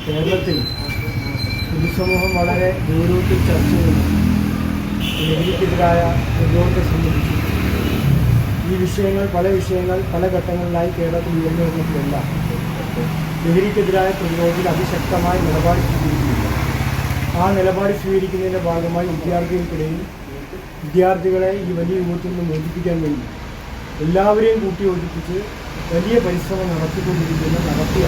കേരളത്തിൽ പൊതുസമൂഹം വളരെ ഗൗരവത്തിൽ ചർച്ച ചെയ്യുന്നു ലഹരിക്കെതിരായ പ്രതിരോധത്തെ സംബന്ധിച്ച്. ഈ വിഷയങ്ങൾ പല വിഷയങ്ങൾ പല ഘട്ടങ്ങളിലായി കേരളത്തിൽ ഉയർന്നു വന്നിട്ടില്ല. ലഹരിക്കെതിരായ പ്രതിരോധത്തിൽ അതിശക്തമായ നിലപാട് സ്വീകരിക്കുന്നില്ല. ആ നിലപാട് സ്വീകരിക്കുന്നതിന്റെ ഭാഗമായി വിദ്യാർത്ഥികൾക്കിടയിൽ വിദ്യാർത്ഥികളെ ഈ വലിയ യുവത്തിൽ നിന്ന് മോചിപ്പിക്കാൻ വേണ്ടി എല്ലാവരെയും കൂട്ടി യോജിപ്പിച്ച് വലിയ പരിശ്രമം നടത്തിക്കൊണ്ടിരിക്കുന്ന നടത്തിയ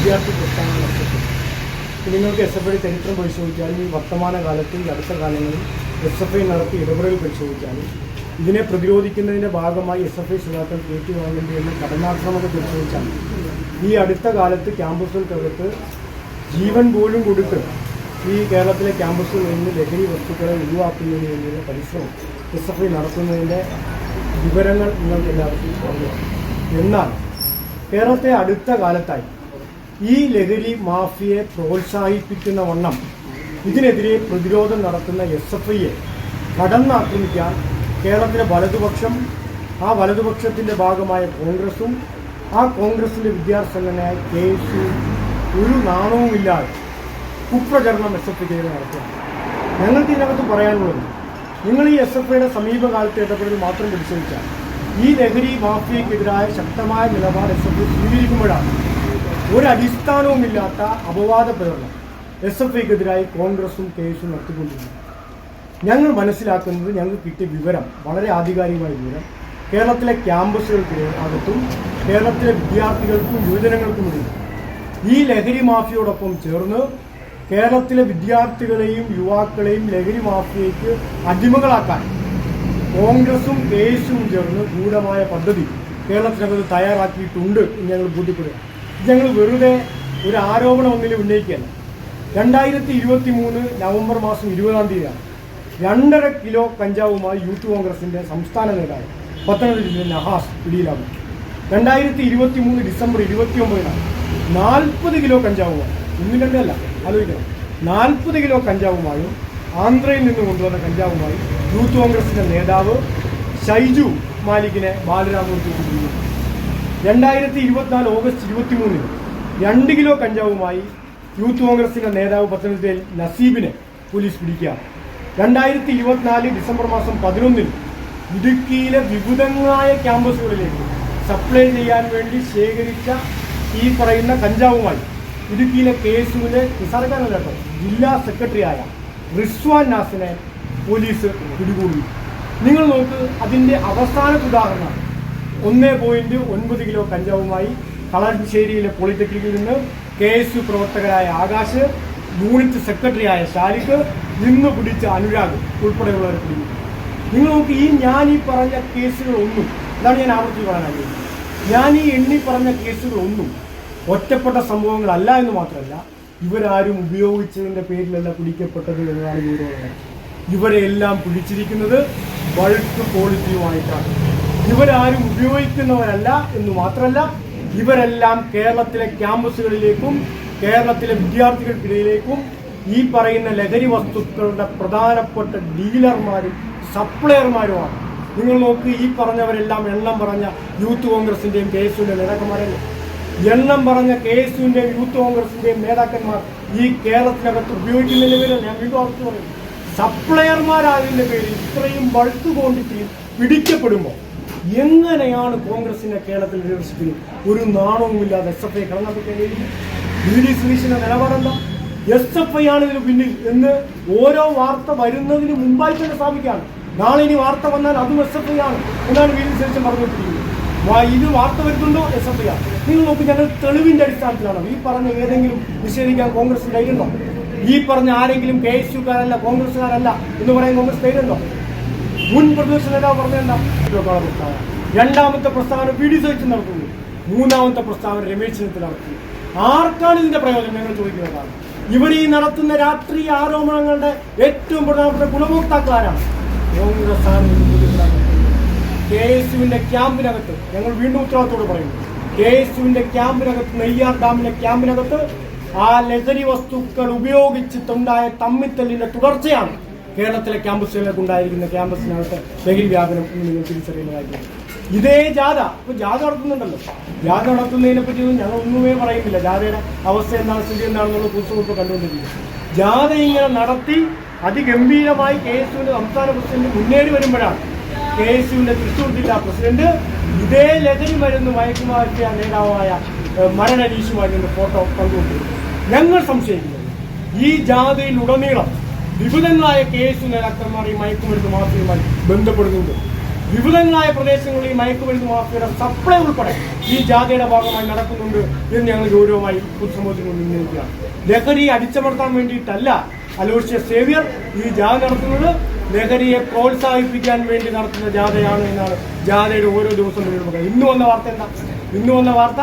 വിദ്യാർത്ഥി പ്രസ്ഥാനം നടത്തപ്പെട്ടു നിങ്ങൾക്ക് എസ് എഫ് ഐയുടെ ചരിത്രം പരിശോധിച്ചാലും ഈ വർത്തമാന കാലത്ത് ഈ അടുത്ത കാലങ്ങളിൽ എസ് എഫ് ഐ നടത്തി ഇടപെടൽ പരിശോധിച്ചാലും ഇതിനെ പ്രതിരോധിക്കുന്നതിന്റെ ഭാഗമായി എസ് എഫ് ഐ സഖാക്കൾ ഏറ്റുവാങ്ങേണ്ടി എന്ന കടനാക്രമത പരിശോധിച്ചാൽ ഈ അടുത്ത കാലത്ത് ക്യാമ്പസുകൾക്കകത്ത് ജീവൻ പോലും കൊടുത്ത് ഈ കേരളത്തിലെ ക്യാമ്പസുകളിൽ നിന്ന് ലഹരി വസ്തുക്കളെ ഒഴിവാക്കുന്നതിന് വേണ്ടിയുള്ള പരിശ്രമം എസ് എഫ് ഐ നടത്തുന്നതിന്റെ വിവരങ്ങൾ നിങ്ങൾക്ക് എല്ലാവർക്കും എന്നാൽ കേരളത്തെ അടുത്ത കാലത്തായി ഈ ലഹരി മാഫിയെ പ്രോത്സാഹിപ്പിക്കുന്ന വണ്ണം ഇതിനെതിരെ പ്രതിരോധം നടത്തുന്ന എസ് എഫ് ഐയെ കടന്നാക്രമിക്കാൻ കേരളത്തിലെ വലതുപക്ഷം ആ വലതുപക്ഷത്തിന്റെ ഭാഗമായ കോൺഗ്രസും ആ കോൺഗ്രസിന്റെ വിദ്യാർത്ഥി സംഘടനയായ കെ എസ് യു ഒരു നാണവുമില്ലാതെ കുപ്രചരണം എസ് എഫ് ഐക്കെതിരെ നടത്തുകയാണ്. ഞങ്ങൾക്ക് ഇതിനകത്ത് പറയാനുള്ളത് നിങ്ങൾ ഈ എസ് എഫ് ഐയുടെ സമീപകാലത്തെ ഇടപെടൽ മാത്രം പരിശോധിച്ചാൽ ഈ ലഹരി മാഫിയക്കെതിരായ ശക്തമായ നിലപാട് എസ് എഫ് ഐ സ്വീകരിക്കുമ്പോഴാണ് ഒരടിസ്ഥാനവുമില്ലാത്ത അപവാദ പ്രകടനം എസ് എഫ് ഐക്കെതിരായി കോൺഗ്രസും കേസും നടത്തിക്കൊണ്ടിരുന്നു. ഞങ്ങൾ മനസ്സിലാക്കുന്നത് ഞങ്ങൾ കിട്ടിയ വിവരം വളരെ ആധികാരികമായ വിവരം കേരളത്തിലെ ക്യാമ്പസുകൾക്ക് അകത്തും കേരളത്തിലെ വിദ്യാർത്ഥികൾക്കും യുവജനങ്ങൾക്കും ഇടയിൽ. ഈ ലഹരി മാഫിയോടൊപ്പം ചേർന്ന് കേരളത്തിലെ വിദ്യാർത്ഥികളെയും യുവാക്കളെയും ലഹരി മാഫിയയ്ക്ക് അടിമകളാക്കാൻ കോൺഗ്രസും കെ എസും ചേർന്ന് ഗൂഢമായ പദ്ധതി കേരളത്തിനകത്ത് തയ്യാറാക്കിയിട്ടുണ്ട് എന്ന് ഞങ്ങൾ ബോധ്യപ്പെടുക ഇത് ഞങ്ങൾ വെറുതെ ഒരു ആരോപണം ഒന്നിലും ഉന്നയിക്കുകയല്ല രണ്ടായിരത്തി ഇരുപത്തി മൂന്ന് നവംബർ മാസം ഇരുപതാം തീയതിയാണ് രണ്ടര കിലോ കഞ്ചാവുമായി യൂത്ത് കോൺഗ്രസിന്റെ സംസ്ഥാന നേതാവ് പത്തനംതിട്ട ജില്ലയിൽ നഹാസ് പിടിയിലാകും രണ്ടായിരത്തി ഇരുപത്തി മൂന്ന് ഡിസംബർ ഇരുപത്തി ഒമ്പതിനാണ് നാൽപ്പത് കിലോ കഞ്ചാവുമായി ഒന്നും രണ്ടല്ല ആലോചിക്കണം. നാൽപ്പത് കിലോ കഞ്ചാവുമായും ആന്ധ്രയിൽ നിന്ന് കൊണ്ടുവന്ന കഞ്ചാവുമായി യൂത്ത് കോൺഗ്രസിന്റെ നേതാവ് ഷൈജു മാലിക്കിനെ ബാലരാമൂർത്തി രണ്ടായിരത്തി ഇരുപത്തിനാല് ഓഗസ്റ്റ് ഇരുപത്തി മൂന്നിന് രണ്ട് കിലോ കഞ്ചാവുമായി യൂത്ത് കോൺഗ്രസിന്റെ നേതാവ് പത്തനംതിട്ടയിൽ നസീബിനെ പോലീസ് പിടിക്കുക. രണ്ടായിരത്തി ഇരുപത്തിനാല് ഡിസംബർ മാസം പതിനൊന്നിന് ഇടുക്കിയിലെ വിവിധങ്ങളായ ക്യാമ്പസുകളിലേക്ക് സപ്ലൈ ചെയ്യാൻ വേണ്ടി ശേഖരിച്ച ഈ പറയുന്ന കഞ്ചാവുമായി ഇടുക്കിയിലെ കേസുവിലെ നിസാർക്കാരല്ല കേട്ടോ ജില്ലാ സെക്രട്ടറിയായ റിസ്വാൻ നാസിനെ പോലീസ് പിടികൂടി. നിങ്ങൾ നോക്ക് അതിന്റെ അവസാനത്തെ ഉദാഹരണമാണ് ഒന്ന് പോയിന്റ് ഒൻപത് കിലോ കഞ്ചാവുമായി കളർശ്ശേരിയിലെ പോളിടെക്നിക്കിൽ നിന്ന് കെ എസ് യു പ്രവർത്തകരായ ആകാശ് യൂണിറ്റ് സെക്രട്ടറിയായ ഷാലിഖ് ഇന്ന് പിടിച്ച അനുരാഗ് ഉൾപ്പെടെയുള്ളവരെ പിടിക്കും നിങ്ങൾ നോക്കി ഈ ഞാൻ ഈ പറഞ്ഞ കേസുകളൊന്നും ഇതാണ് ഞാൻ ആവർത്തി പറയാൻ ആഗ്രഹിക്കുന്നത്. ഞാൻ ഈ എണ്ണി പറഞ്ഞ കേസുകളൊന്നും ഒറ്റപ്പെട്ട സംഭവങ്ങളല്ല എന്ന് മാത്രമല്ല ഇവരാരും ഉപയോഗിച്ചതിന്റെ പേരിലല്ല പിടിക്കപ്പെട്ടത് എന്നതാണ് ഗൗരവം ഇവരെല്ലാം പിടിച്ചിരിക്കുന്നത് ബൾക്ക് ക്വാളിറ്റിയുമായിട്ടാണ് ഇവരാരും ഉപയോഗിക്കുന്നവരല്ല എന്ന് മാത്രമല്ല ഇവരെല്ലാം കേരളത്തിലെ ക്യാമ്പസുകളിലേക്കും കേരളത്തിലെ വിദ്യാർത്ഥികൾക്കിടയിലേക്കും ഈ പറയുന്ന ലഹരി വസ്തുക്കളുടെ പ്രധാനപ്പെട്ട ഡീലർമാരും സപ്ലയർമാരുമാണ്. നിങ്ങൾ നോക്ക് ഈ പറഞ്ഞവരെല്ലാം എണ്ണം പറഞ്ഞ യൂത്ത് കോൺഗ്രസിന്റെയും കെ എസ് യുവിന്റെ നേതാക്കന്മാരല്ലേ? എണ്ണം പറഞ്ഞ കെ എസ് യുവിന്റെയും യൂത്ത് കോൺഗ്രസിന്റെയും നേതാക്കന്മാർ ഈ കേരളത്തിനകത്ത് ഉപയോഗിക്കുന്നതിന്റെ പേരിൽ ഞാൻ വീണ്ടും ഓർത്തു പറയും സപ്ലയർമാരായതിന്റെ പേരിൽ ഇത്രയും ബൾക്ക് ക്വാണ്ടിറ്റിയിൽ പിടിക്കപ്പെടുമ്പോൾ എങ്ങനെയാണ് കോൺഗ്രസിനെ കേരളത്തിൽ ലീഡർഷിപ്പിൽ ഒരു നാണവുമില്ലാതെ എസ് എഫ് ഐ കടന്നൊക്കെ വി ഡി സുനീഷിന്റെ നിലപാടെന്താ? എസ് എഫ് ഐ ആണ് ഇതിന് പിന്നിൽ എന്ന് ഓരോ വാർത്ത വരുന്നതിന് മുമ്പായി തന്നെ സ്ഥാപിക്കുകയാണ്. നാളെ ഇനി വാർത്ത വന്നാൽ അതും എസ് എഫ് ഐ ആണ് എന്നാണ് വി ഡി സുനീഷൻ പറഞ്ഞിട്ടിരിക്കുന്നത് ഇത് വാർത്ത വരുന്നുണ്ടോ? എസ് എഫ് ഐ ആണ് നിങ്ങൾ നോക്കി ഞങ്ങൾ തെളിവിന്റെ അടിസ്ഥാനത്തിലാണോ. ഈ പറഞ്ഞ ഏതെങ്കിലും നിഷേധിക്കാൻ കോൺഗ്രസ് കഴിയുന്നുണ്ടോ ഈ പറഞ്ഞ ആരെങ്കിലും കെ എസ് യുക്കാരല്ല കോൺഗ്രസ്സുകാരല്ല എന്ന് പറയാൻ കോൺഗ്രസ് ധൈര്യമുണ്ടോ? മുൻ പ്രതിപക്ഷ നേതാവ് പറഞ്ഞെന്താ പ്രസ്താവന രണ്ടാമത്തെ പ്രസ്താവന പി ഡി സഹിച്ച് നടത്തുന്നു. മൂന്നാമത്തെ പ്രസ്താവന രമേശ് ചെന്നിത്തല നടത്തുന്നു. ആർക്കാണ് ഇതിന്റെ പ്രയോജനം? ഞങ്ങൾ ചോദിക്കുന്നതാണ്. ഇവർ ഈ നടത്തുന്ന രാത്രി ആരോപണങ്ങളുടെ ഏറ്റവും പ്രധാനപ്പെട്ട ഗുണഭോക്താക്കളാരാണ്? കോൺഗ്രസ് കെ എസ് യുവിന്റെ ക്യാമ്പിനകത്ത് ഞങ്ങൾ വീണ്ടും ഉത്തരവാദിത്തോട് പറയുന്നു. കെ എസ് യുവിന്റെ ക്യാമ്പിനകത്ത് നെയ്യാർ ഡാമിന്റെ ക്യാമ്പിനകത്ത് ആ ലഹരി വസ്തുക്കൾ ഉപയോഗിച്ചിട്ടുണ്ടായ തമ്മിത്തല്ലിന്റെ തുടർച്ചയാണ് കേരളത്തിലെ ക്യാമ്പസുകളിലേക്ക് ഉണ്ടായിരിക്കുന്ന ക്യാമ്പസിനകത്ത് ലഹരി വ്യാപനം എന്ന് നിങ്ങൾ തിരിച്ചറിയുന്ന കാര്യം ഇതേ ജാഥ ഇപ്പൊ ജാഥ നടത്തുന്നുണ്ടല്ലോ. ജാഥ നടത്തുന്നതിനെ പറ്റി ഞങ്ങൾ ഒന്നുമേ പറയുന്നില്ല. ജാഥയുടെ അവസ്ഥ എന്താണ് സ്ഥിതി എന്താണെന്നുള്ള പുസ്തകം ഇപ്പോൾ കണ്ടുകൊണ്ടിരിക്കുന്നത് ജാഥ ഇങ്ങനെ നടത്തി അതിഗംഭീരമായി കെ എസ് യുവിന്റെ സംസ്ഥാന പ്രസിഡന്റ് മുന്നേറി വരുമ്പോഴാണ് കെ എസ് യുവിന്റെ തൃശ്ശൂർ ജില്ലാ പ്രസിഡന്റ് ഇതേ ലഹരി മരുന്ന് മയക്കുമാറ്റിയ നേതാവായ നിന്ന് ഫോട്ടോ പങ്കുകൊണ്ടിരുന്നു ഞങ്ങൾ സംശയിക്കുന്നത് ഈ ജാഥയിൽ ഉടനീളം കേസ് നേതാക്കന്മാർ ഈ മയക്കുമരുന്ന് മാഫിയുമായി ബന്ധപ്പെടുന്നുണ്ട് വിപുലങ്ങളായ പ്രദേശങ്ങളിൽ ഈ മയക്കുമരുന്ന് മാഫിയുടെ സപ്ലൈ ഉൾപ്പെടെ ഈ ജാഥയുടെ ഭാഗമായി നടക്കുന്നുണ്ട് എന്ന് ഞങ്ങൾ ഗൗരവമായി പൊതുസമൂഹത്തിന് മുന്നിൽ ഉന്നയിക്കുകയാണ് ലഹരി അടിച്ചമർത്താൻ വേണ്ടിയിട്ടല്ല അലോഷ്യ സേവ്യർ ഈ ജാഥ നടത്തുന്നത്. ലഹരിയെ പ്രോത്സാഹിപ്പിക്കാൻ വേണ്ടി നടത്തുന്ന ജാഥയാണ് എന്നാണ് ജാഥയുടെ ഓരോ ദിവസവും പറയുന്നത് ഇന്ന് വന്ന വാർത്ത എന്താ? ഇന്ന് വന്ന വാർത്ത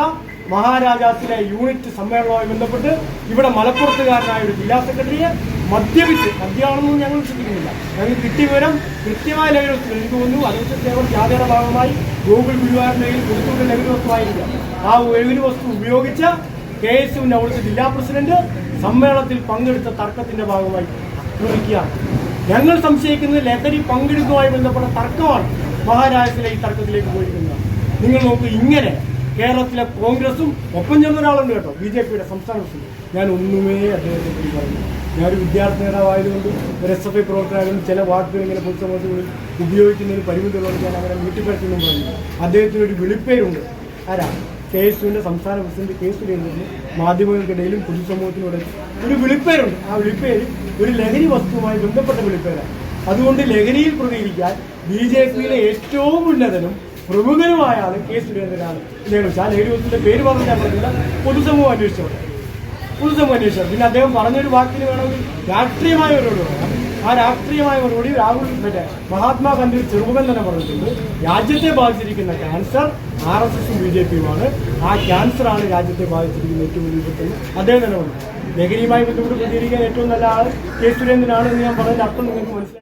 മഹാരാജാസിലെ യൂണിറ്റ് സമ്മേളനവുമായി ബന്ധപ്പെട്ട് ഇവിടെ മലപ്പുറത്തുകാരനായ ഒരു ജില്ലാ സെക്രട്ടറിയെ മദ്യപിച്ച് മദ്യമാണെന്ന് ഞങ്ങൾ ചിന്തിക്കുന്നില്ല ഞങ്ങൾ കിട്ടിയ വിവരം കൃത്യമായ വസ്തു എനിക്ക് തോന്നുന്നു അതിനുശേഷം ഞങ്ങൾ ജാഥയുടെ ഭാഗമായി ഗൂഗിൾ ഗുരുവായൂരിന്റെ കയ്യിൽ കൊടുത്തുകൊണ്ട് ലഹരി വസ്തുവായിരിക്കാം ആ ലഹരി വസ്തു ഉപയോഗിച്ച കെ എസ് യുവിന്റെ അവിടുത്തെ ജില്ലാ പ്രസിഡന്റ് സമ്മേളനത്തിൽ പങ്കെടുത്ത തർക്കത്തിന്റെ ഭാഗമായി ആക്രമിക്കുകയാണ് ഞങ്ങൾ സംശയിക്കുന്നത് ലഹരി പങ്കെടുക്കുന്നതുമായി ബന്ധപ്പെട്ട തർക്കമാണ്. മഹാരാഷ്ട്രയിലെ ഈ തർക്കത്തിലേക്ക് പോയിരിക്കുന്നത്. നിങ്ങൾ നോക്ക് ഇങ്ങനെ കേരളത്തിലെ കോൺഗ്രസും ഒപ്പം ചേർന്ന ഒരാളുണ്ട് കേട്ടോ ബി ജെ പിയുടെ സംസ്ഥാന പ്രസിഡന്റ്. ഞാൻ ഒന്നുമേ അദ്ദേഹത്തെ പറ്റി പറഞ്ഞു ഞാനൊരു വിദ്യാർത്ഥി നേതാവായതുകൊണ്ട് ഒരു എസ് എഫ് ഐ പ്രവർത്തകരും ചില വാക്കുകൾ ഇങ്ങനെ പൊതുസമൂഹത്തിൽ ഉപയോഗിക്കുന്നതിന് പരിമിതികളോട് ഞാൻ അവരെ വീട്ടിപ്പറ്റുന്നു പറഞ്ഞു അദ്ദേഹത്തിന് ഒരു വിളിപ്പേരുണ്ട്. ആരാ? കെ എസുവിന്റെ സംസ്ഥാന പ്രസിഡന്റ് കെ സുരേന്ദ്രന് മാധ്യമങ്ങൾക്കിടയിലും പൊതുസമൂഹത്തിനോട് ഒരു വിളിപ്പേരുണ്ട്. ആ വിളിപ്പേര് ഒരു ലഹരി വസ്തുവുമായി ബന്ധപ്പെട്ട വിളിപ്പേരാണ്. അതുകൊണ്ട് ലഹരിയിൽ പ്രതികരിക്കാൻ ബി ജെ പിയിലെ ഏറ്റവും ഉന്നതനും പ്രമുഖനുമായ ആൾ കെ സുരേന്ദ്രനാണ്. ഞാൻ ആ ലഹരി ഞാൻ പേര് പറഞ്ഞാൽ പറഞ്ഞില്ല പൊതുസമൂഹം അന്വേഷിച്ചോട്ടെ പൊതുസമൂഹം അന്വേഷിച്ചു? പിന്നെ അദ്ദേഹം പറഞ്ഞൊരു വാക്കിന് വേണമെങ്കിൽ രാഷ്ട്രീയമായ ഒരു പറയാം ആ രാഷ്ട്രീയമായ മറുപടി രാഹുൽ മറ്റേ മഹാത്മാഗാന്ധി ചെറുപ്പൻ തന്നെ പറഞ്ഞിട്ടുണ്ട്. രാജ്യത്തെ ബാധിച്ചിരിക്കുന്ന ക്യാൻസർ ആർ എസ് എസും ബി ജെ പിയുമാണ്. ആ ക്യാൻസറാണ് രാജ്യത്തെ ബാധിച്ചിരിക്കുന്ന ഏറ്റവും വലിയ വിപത്തെന്ന് അദ്ദേഹം തന്നെ പറഞ്ഞു. ലഹരിയുമായി ബന്ധപ്പെട്ട് പ്രതികരിക്കാൻ ഏറ്റവും നല്ല ആൾ കെ സുരേന്ദ്രനാണ് എന്ന് ഞാൻ പറഞ്ഞതിന്റെ അർത്ഥം നിങ്ങൾക്ക് മനസ്സിലായി